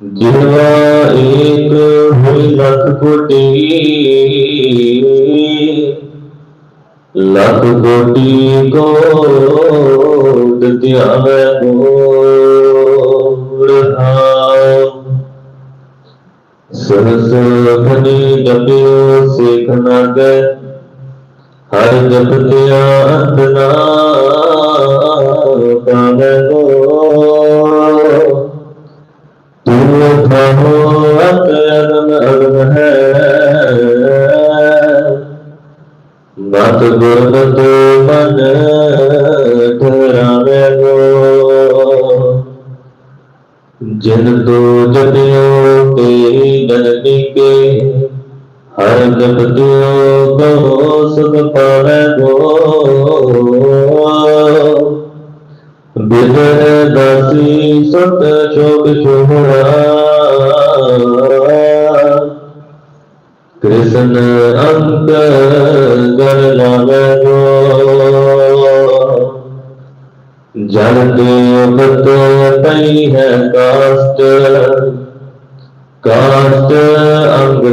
ਜਿਨਵਾ ਏਕ ਹੋਈ ਲੱਖ ਕੋਟੀ ਲੱਖ ਕੋਟੀ ਕੋਟ ਧਿਆਵੇ ਗੋੜ ਹਾਮ ਸਹਸ ਖਨੀ ਜਪਿਓ ਸੇਖ ਨਾਗੈ, ਹਰ ਜਪਤਿਆ ਅੰਤ ਨਾ ਕਹੋ ਅਤ ਹੈ ਮਤ ਗੁਰਮਤ ਮਨ ਠਰਾਵੇ ਗੋ ਜਿਨ ਤੋ ਜਨਿਓ ਤੇ ਜਨਨੀ ਕੇ ਹਰ ਜਪਤਿਓ ਕਹੋ ਸੁਖ ਪਾਵੇ ਗੋ ਬਿਦਰ ਦਾਸੀ ਸਤ ਸ਼ੋਕ ਸ਼ੋਭਾ ਕ੍ਰਿਸ਼ਨ ਅੰਤ ਗਰ ਲਾਵੇ ਗੋ ਜਨ ਦੇਵਤ ਪਈ ਹੈ ਕਾਸਟ। ਕਾਸਟ ਅੰਗ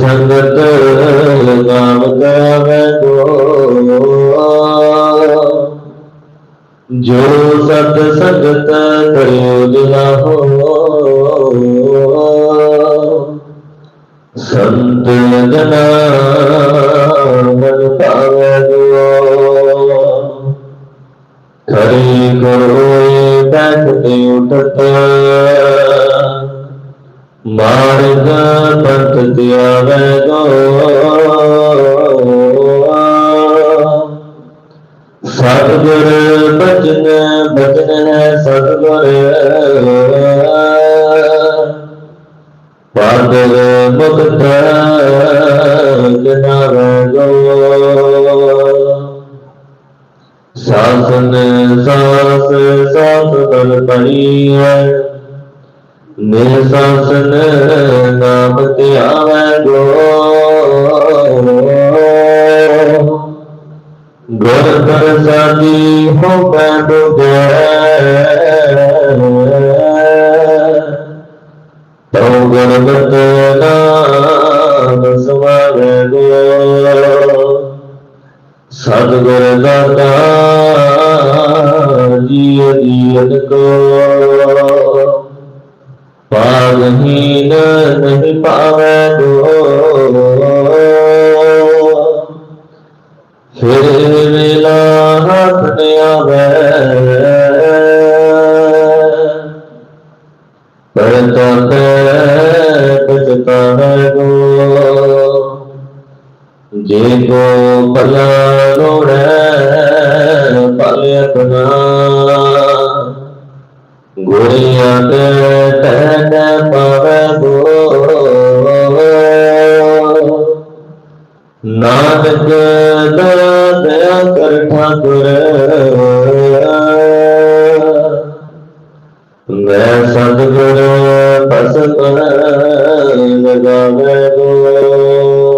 ਸੰਗਤ ਨਾਮ ਕਰਾਵੇ ਗੋ ਜੋ ਸਤ ਸੰਗਤ ਕਰਿਓ ਦਿਲਾਹੋ ਸੰਤ ਜਨਾ ਮਨ ਪਾਵੇ ਗੋ ਖਰੀ ਕਰੋਏ ਬੈਠਤੇ ਉਠਤ। ਮਾਰਗ ਪੰਥ ਤਿਆਵੇ ਗੋ ਸਤਿਗੁਰ ਬਚਨ ਬਚਨ ਹੈ ਸਤਿਗੁਰ। ਪਾਦਰ ਮੁਕਤ ਜਨਾਵੇ ਗੋ ਸਾਸਨ ਸਾਸ ਸਾਸ ਬਲ ਪਈ ਹੈ ਨਿਰਸਾਸਨ ਨਾਮ ਧਿਆਵੇ ਗੋ ਗੁਰ ਪ੍ਰਸਾਦੀ ਹੋ ਪੈ ਤਉ ਗੁਰਮਤਿ ਨਾਮ ਸਮਾਵੇ ਗੋ ਸਤਿਗੁਰ ਦਾਤਾ ਜੀਵ ਜੀਵਨ ਕੋ ਨਹੀਂ ਪਾਵੇ ਗੋ ਫਿਰ ਵੇਲਾ ਹੱਥ ਨ ਆਵੇ ਪਰ ਤੋਤੇ ਪਛਤਾਵੇ ਗੋ ਜੇ ਕੋ ਭਲਾ ਲੋੜੈ ਭਲ ਆਪਣਾ ਗੁਰਿਆ ਤੇ ਤਨ ਪਾਵੇ ਗੋ ਨਾਨਕ ਦਇਆ ਕਰ ਠਾਕੁਰ ਮੈਂ ਸਤਿਗੁਰ ਪਸੰਦ ਲਗਾਵੇ ਗੋ